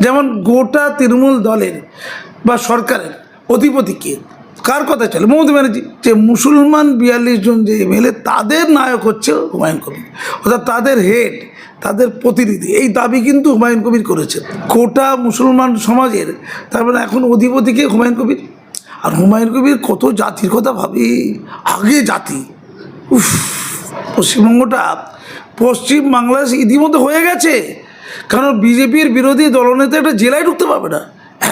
যেমন গোটা তৃণমূল দলের বা সরকারের অধিপতিকে কার কথা চলে? মমতা ব্যানার্জি। যে মুসলমান বিয়াল্লিশ জন যে এমএলএ তাদের নায়ক হচ্ছে হুমায়ুন কবির। অর্থাৎ তাদের হেড তাদের প্রতিনিধি, এই দাবি কিন্তু হুমায়ুন কবির করেছেন। গোটা মুসলমান সমাজের তারপরে এখন অধিপতিকে হুমায়ুন কবির। আর হুমায়ুন কবির কত জাতির কথা ভাবি? আগে জাতি। উফ, পশ্চিমবঙ্গটা পশ্চিম বাংলাদেশ ইতিমধ্যে হয়ে গেছে। কারণ বিজেপির বিরোধী দলনেতা একটা জেলায় ঢুকতে পারবে না।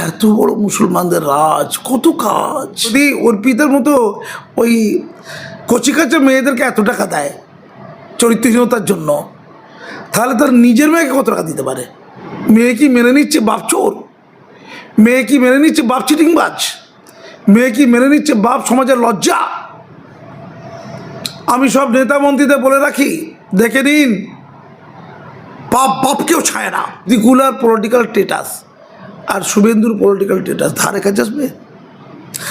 এত বড় মুসলমানদের রাজ, কত কাজ। যদি অর্পিতের মতো ওই কচিকাচা মেয়েদেরকে এত টাকা দেয় চরিত্রহীনতার জন্য, তাহলে তার নিজের মেয়েকে কত টাকা দিতে পারে? মেয়ে কি মেনে নিচ্ছে বাপ চোর? মেয়ে কি মেনে নিচ্ছে বাপ চিটিংবাজ? মেয়ে কি মেনে নিচ্ছে বাপ সমাজের লজ্জা? আমি সব নেতা মন্ত্রীদের বলে রাখি, দেখে নিন বাপ বাপকেও ছায় না। দিকুলার পলিটিক্যাল স্টেটাস আর শুভেন্দুর পলিটিক্যাল স্টেটাস ধারে কাছে আসবে?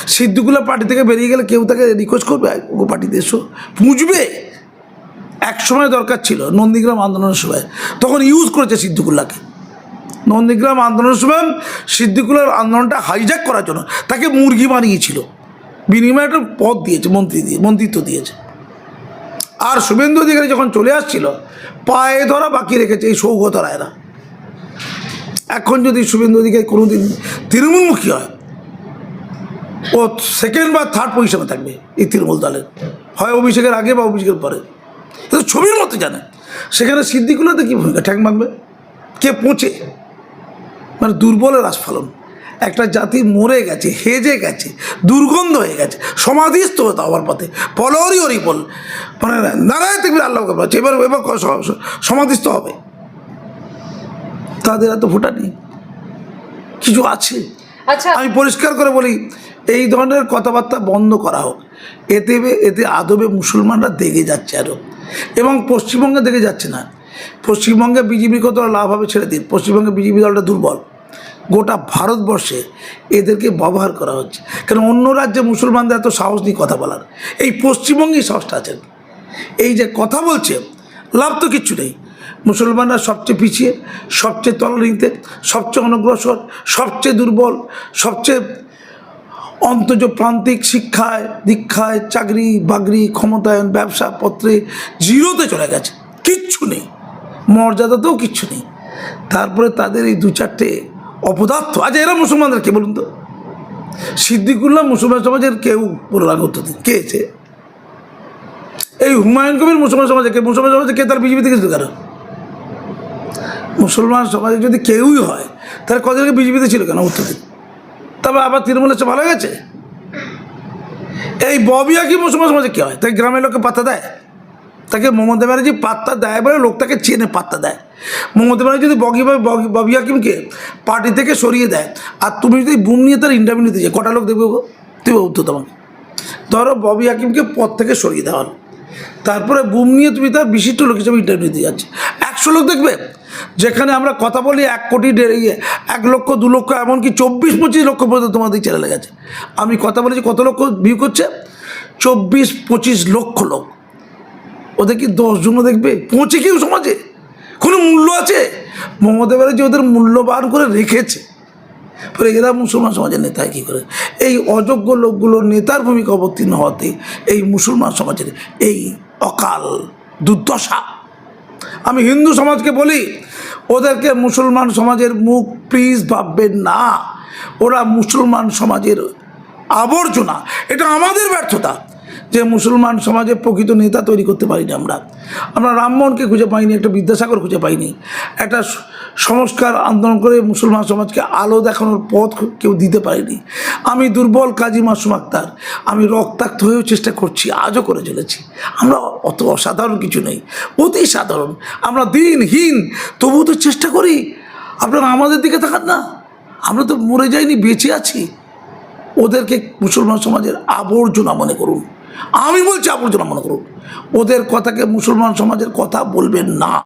সিদ্দিকুলা পার্টি থেকে বেরিয়ে গেলে কেউ তাকে রিকোয়েস্ট করবে? ও পার্টিতে এসো। পুঁজবে এক সময় দরকার ছিল নন্দীগ্রাম আন্দোলনের সময়। তখন ইউজ করেছে সিদ্দিকুল্লাহকে। নন্দীগ্রাম আন্দোলনের সময় সিদ্দিকুলার আন্দোলনটা হাইজ্যাক করার জন্য তাকে মুরগি বানিয়েছিল। বিনিময়ে একটা পদ দিয়েছে, মন্ত্রী দিয়ে মন্ত্রিত্ব দিয়েছে। আর শুভেন্দু অধিকারী যখন চলে আসছিল, পায়ে ধরা বাকি রেখেছে এই সৌগত রায়রা এখন যদি শুভেন্দু অধিকারী কোনোদিন তৃণমূলমুখী হয়, ও সেকেন্ড বা থার্ড পজিশনে থাকবে এই তৃণমূল দলের। হয় অভিষেকের আগে বা অভিষেকের পরে। কিন্তু ছবির মতো জানে। সেখানে সিদ্ধিগুলোতে কী ভূমিকা? ঠ্যাং মারবে কে পৌঁছে? মানে দুর্বলের আস্ফালন। একটা জাতি মরে গেছে হেজে গেছে দুর্গন্ধ হয়ে গেছে সমাধিস্থ হতো আমার পথে পলহরি হরি বল মানে নারায় দেখবে আল্লাহ বলছে এবার এবার সমাধিস্থ হবে। তাদের এত ফোটা নেই কিছু আছে? আচ্ছা। আমি পরিষ্কার করে বলি এই ধরনের কথাবার্তা বন্ধ করা হোক। এতে এতে আদবে মুসলমানরা দেখে যাচ্ছে আরও এবং পশ্চিমবঙ্গে দেখে যাচ্ছে না। পশ্চিমবঙ্গে বিজেপি কতটা লাভ হবে ছেড়ে দিন। পশ্চিমবঙ্গে বিজেপি দলটা দুর্বল। গোটা ভারতবর্ষে এদেরকে ব্যবহার করা হচ্ছে। কারণ অন্য রাজ্যে মুসলমানদের এত সাহস নেই কথা বলার? এই পশ্চিমবঙ্গেই সাহসটা আছে এই যে কথা বলছে, লাভ তো কিচ্ছু নেই। মুসলমানরা সবচেয়ে পিছিয়ে, সবচেয়ে তলানিতে, সবচেয়ে অনগ্রসর, সবচেয়ে দুর্বল, সবচেয়ে অন্তজ প্রান্তিক শিক্ষায়, দীক্ষায়, চাকরি, বাকরি, ক্ষমতায়ন ব্যবসা পত্রে জিরোতে চলে গেছে। কিচ্ছু নেই। মর্যাদাতেও কিচ্ছু নেই। তারপরে তাদের এই দু চারটে অপদার্থ। আচ্ছা এরা মুসলমানদের কে বলুন তো? সিদ্দিকুল্লাহ মুসলমান সমাজের কেউ দিন। কে এসে এই হুমায়ুন কবির মুসলমান সমাজে কে? মুসলমান সমাজে কে তার বিজেপি থেকে কেন? মুসলমান সমাজে যদি কেউই হয়, তাহলে কদিনকে বিজেপিতে ছিল কেন উত্তর তবে আবার তৃণমূল হচ্ছে ভালো গেছে? এই ববিয়া কি মুসলমান সমাজে কে হয়? তাই গ্রামের লোককে পাত্তা দেয়? তাকে মমতা ব্যানার্জি পাত্তা দেয় বলে লোক তাকে চেনে, পাত্তা দেয়। মমতা ব্যানার্জি যদি বগি ববি হাকিমকে পার্টি থেকে সরিয়ে দেয়। আর তুমি যদি বুম নিয়ে তার ইন্টারভিউ নিতে যাও। কটা লোক দেখবে তুমি উত্তর তোমাকে ধরো ববি হাকিমকে পদ থেকে সরিয়ে দেওয়া তারপরে বুম নিয়ে তুমি তার বিশিষ্ট লোক হিসেবে ইন্টারভিউ দিতে যাচ্ছে। একশো লোক দেখবে? যেখানে আমরা কথা বলি এক কোটি ইয়ে, এক লক্ষ দু লক্ষ এমনকি চব্বিশ পঁচিশ লক্ষ পর্যন্ত তোমাদের চ্যানেলে গেছে। আমি কথা বলেছি কত লক্ষ ভিউ করছে? চব্বিশ পঁচিশ লক্ষ লোক। ওদের কি দশজনও দেখবে? পৌঁছে কেউ সমাজে? কোনো মূল্য আছে? মমতা ব্যানার্জি ওদের মূল্যবান করে রেখেছে। পরে এরা মুসলমান সমাজের নেতা, কী করে? এই অযোগ্য লোকগুলোর নেতার ভূমিকা অবতীর্ণ হতে এই মুসলমান সমাজের এই অকাল দুর্দশা। আমি হিন্দু সমাজকে বলি, ওদেরকে মুসলমান সমাজের মুখ প্লিজ ভাববেন না। ওরা মুসলমান সমাজের আবর্জনা। এটা আমাদের ব্যর্থতা। যে মুসলমান সমাজে প্রকৃত নেতা তৈরি করতে পারিনি আমরা। আমরা রামমোহনকে খুঁজে পাইনি, একটা বিদ্যাসাগর খুঁজে পাইনি। একটা সংস্কার আন্দোলন করে মুসলমান সমাজকে আলো দেখানোর পথ কেউ দিতে পারিনি। আমি দুর্বল কাজী মাসুম আক্তার। আমি রক্তাক্ত হয়েও চেষ্টা করছি, আজও করে চলেছি। আমরা অত অসাধারণ কিছু নেই, অতি সাধারণ। আমরা দিনহীন, তবুও তো চেষ্টা করি। আপনারা আমাদের দিকে তাকান না। আমরা তো মরে যাইনি, বেঁচে আছি। ওদেরকে মুসলমান সমাজের আবর্জনা মনে করুন। আমি বলছি আবর্জনা মনে করুন ওদের কথাকে মুসলমান সমাজের কথা বলবেন না।